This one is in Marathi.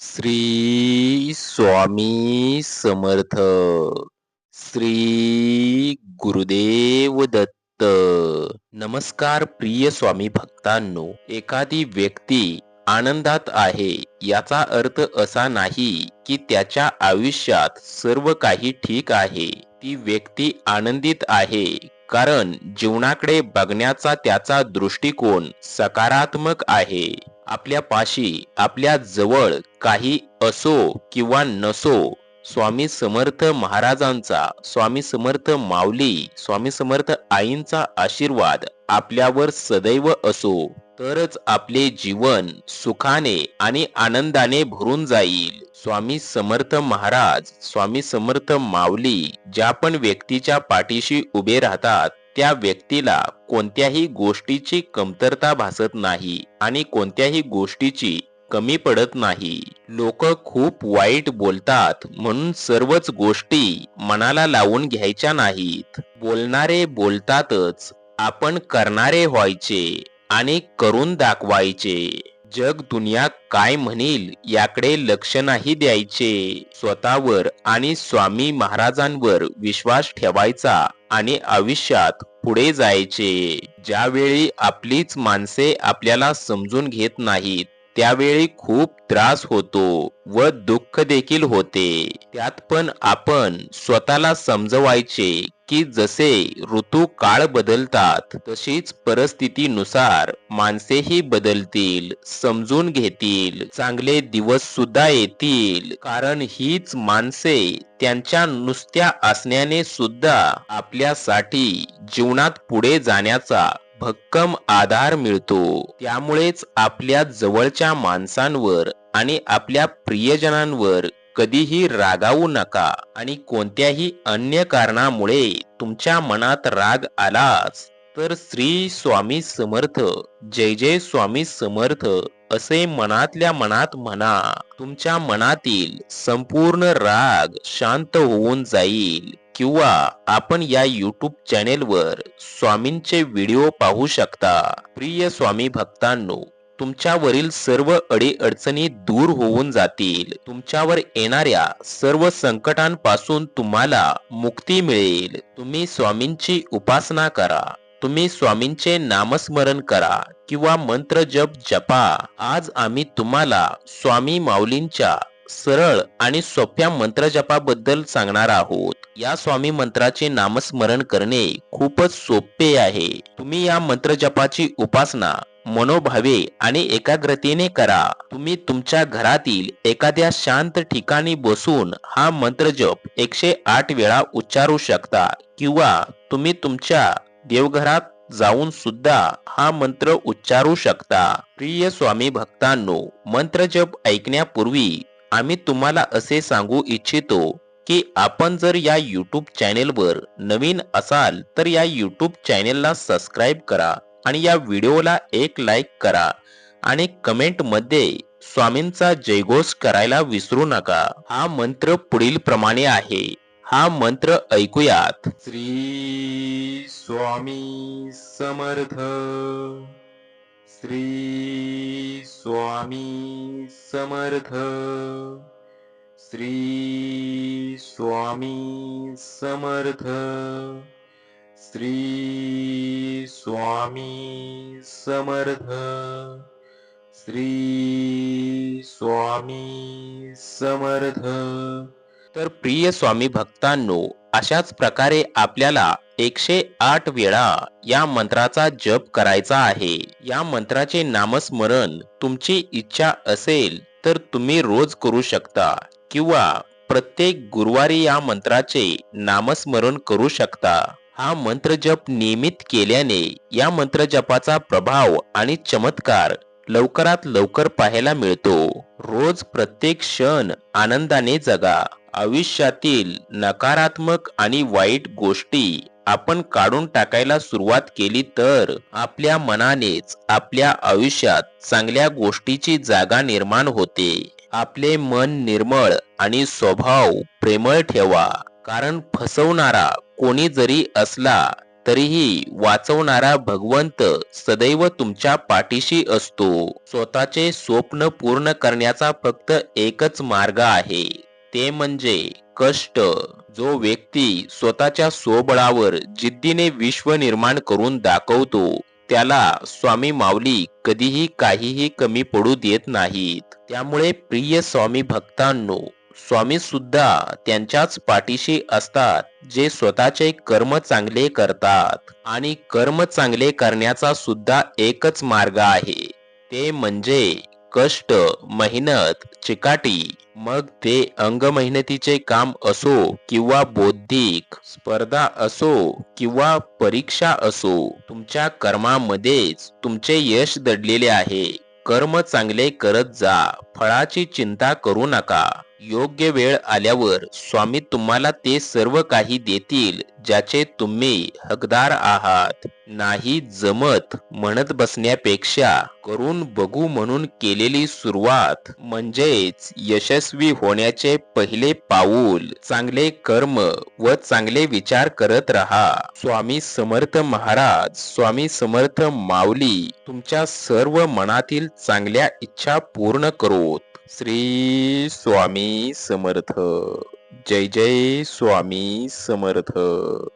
श्री स्वामी समर्थ श्री गुरुदेव दत्त। नमस्कार प्रिय स्वामी भक्तांनो एखादी व्यक्ती आनंदात आहे याचा अर्थ असा नाही की त्याच्या आयुष्यात सर्व काही ठीक आहे. ती व्यक्ती आनंदित आहे कारण जीवनाकडे बघण्याचा त्याचा दृष्टिकोन सकारात्मक आहे. आपल्या पाशी आपल्या जवळ काही असो किंवा नसो स्वामी समर्थ महाराजांचा स्वामी समर्थ माऊली स्वामी समर्थ आईंचा आशीर्वाद आपल्यावर सदैव असो. तरच आपले जीवन सुखाने आणि आनंदाने भरून जाईल. स्वामी समर्थ महाराज स्वामी समर्थ माऊली ज्या पण व्यक्तीच्या पाठीशी उभे राहतात त्या व्यक्तीला कोणत्याही गोष्टीची कमतरता भासत नाही आणि कोणत्याही गोष्टीची कमी पडत नाही. लोक खूप वाईट बोलतात म्हणून सर्वच गोष्टी मनाला लावून घ्यायच्या नाहीत. बोलणारे बोलतातच आपण करणारे व्हायचे आणि करून दाखवायचे. जग दुनिया काय म्हणेल याकडे लक्ष नाही द्यायचे. स्वतःवर आणि स्वामी महाराजांवर विश्वास ठेवायचा. आणि आयुष्यात पुढे जायचे. ज्यावेळी आपलीच माणसे आपल्याला समजून घेत नाहीत त्यावेळी खूप त्रास होतो व दुःख देखील होते. त्यात पण आपण स्वतःला समजवायचे की जसे ऋतू काळ बदलतात तशीच परिस्थितीनुसार माणसेही बदलतील समजून घेतील चांगले दिवस सुद्धा येतील. कारण हीच माणसे त्यांच्या नुसत्या असण्याने सुद्धा आपल्यासाठी जीवनात पुढे जाण्याचा भक्कम आधार मिळतो. त्यामुळेच आपल्या जवळच्या माणसांवर आणि आपल्या प्रियजनांवर कधीही रागावू नका आणि कोणत्याही अन्य कारणामुळे तुमच्या मनात राग आलाच तर श्री स्वामी समर्थ जय जय स्वामी समर्थ असे मनातल्या मनात म्हणा. तुमच्या मनातील संपूर्ण राग शांत होऊन जाईल किंवा आपण या युट्यूब चॅनेलवर स्वामींचे व्हिडिओ पाहू शकता. प्रिय स्वामी भक्तांनो तुमच्यावरील सर्व अडीअडचणी दूर होऊन जातील. तुमच्यावर येणाऱ्या सर्व संकटांपासून तुम्हाला मुक्ती मिळेल. तुम्ही स्वामींची उपासना करा. तुम्ही स्वामींचे नामस्मरण करा किंवा मंत्र जप जपा. आज आम्ही तुम्हाला स्वामी माऊलींच्या सरळ आणि सोप्या मंत्र जपाबद्दल सांगणार आहोत. या स्वामी मंत्राचे नामस्मरण करणे खूपच सोपे आहे. तुम्ही या मंत्र जपाची उपासना मनोभावे आणि एकाग्रतेने करा. तुम्ही तुमच्या घरातील एखाद्या शांत ठिकाणी बसून हा मंत्र जप एकशे आठ वेळा उच्चारू शकता किंवा तुम्ही तुमच्या देवघरात जाऊन सुद्धा हा मंत्र उच्चारू शकता. प्रिय स्वामी भक्तांनो मंत्र जप ऐकण्यापूर्वी आम्ही तुम्हाला असे सांगू इच्छितो की आपण जर या यूट्यूब चॅनेलवर नवीन असाल तर या युट्यूब चॅनेलला सबस्क्राईब करा. आणि या व्हिडिओला एक लाईक करा आणि कमेंटमध्ये स्वामींचा जयघोष करायला विसरू नका. हा मंत्र पुढील प्रमाणे आहे. हा मंत्र ऐकूयात. श्री स्वामी समर्थ. श्री स्वामी समर्थ. श्री स्वामी समर्थ. श्री स्वामी समर्थ। श्री स्वामी समर्थ। तर प्रिय स्वामी भक्तांनो अशाच प्रकारे आपल्याला एकशे आठ वेळा या मंत्राचा जप करायचा आहे. या मंत्राचे नामस्मरण तुमची इच्छा असेल तर तुम्ही रोज करू शकता किंवा प्रत्येक गुरुवारी या मंत्राचे नामस्मरण करू शकता. हा मंत्र जप नियमित केल्याने या मंत्र जपाचा प्रभाव आणि चमत्कार लवकरात लवकर पाहायला मिळतो. रोज प्रत्येक क्षण आनंदाने जगा. आयुष्यातील नकारात्मक आणि वाईट गोष्टी आपण काढून टाकायला सुरुवात केली तर आपल्या मनानेच आपल्या आयुष्यात चांगल्या गोष्टीची जागा निर्माण होते. आपले मन निर्मळ आणि स्वभाव प्रेमळ ठेवा. कारण फसवणारा कोणी जरी असला तरीही वाचवणारा भगवंत सदैव तुमच्या पाठीशी असतो. स्वतःचे स्वप्न पूर्ण करण्याचा फक्त एकच मार्ग आहे. ते म्हणजे कष्ट. जो व्यक्ती स्वतःच्या स्वबळावर जिद्दीने विश्व निर्माण करून दाखवतो त्याला स्वामी माऊली कधीही काहीही कमी पडू देत नाहीत. त्यामुळे प्रिय स्वामी भक्तांनो स्वामी सुद्धा त्यांच्याच पाठीशी असतात जे स्वतःचे कर्म चांगले करतात. आणि कर्म चांगले करण्याचा सुद्धा एकच मार्ग आहे. ते म्हणजे कष्ट मेहनत चिकाटी. मग ते अंग मेहनतीचे काम असो किंवा बौद्धिक स्पर्धा असो किंवा परीक्षा असो तुमच्या कर्मामध्येच तुमचे यश दडलेले आहे. कर्म चांगले करत जा फळाची चिंता करू नका. योग्य वेळ आल्यावर स्वामी तुम्हाला ते सर्व काही देतील ज्याचे तुम्ही हकदार आहात. नाही जमत म्हणत बसण्यापेक्षा करून बघू म्हणून केलेली सुरुवात म्हणजेच यशस्वी होण्याचे पहिले पाऊल. चांगले कर्म व चांगले विचार करत राहा. स्वामी समर्थ महाराज स्वामी समर्थ माऊली तुमच्या सर्व मनातील चांगल्या इच्छा पूर्ण करोत. श्री स्वामी समर्थ. जय जय स्वामी समर्थ.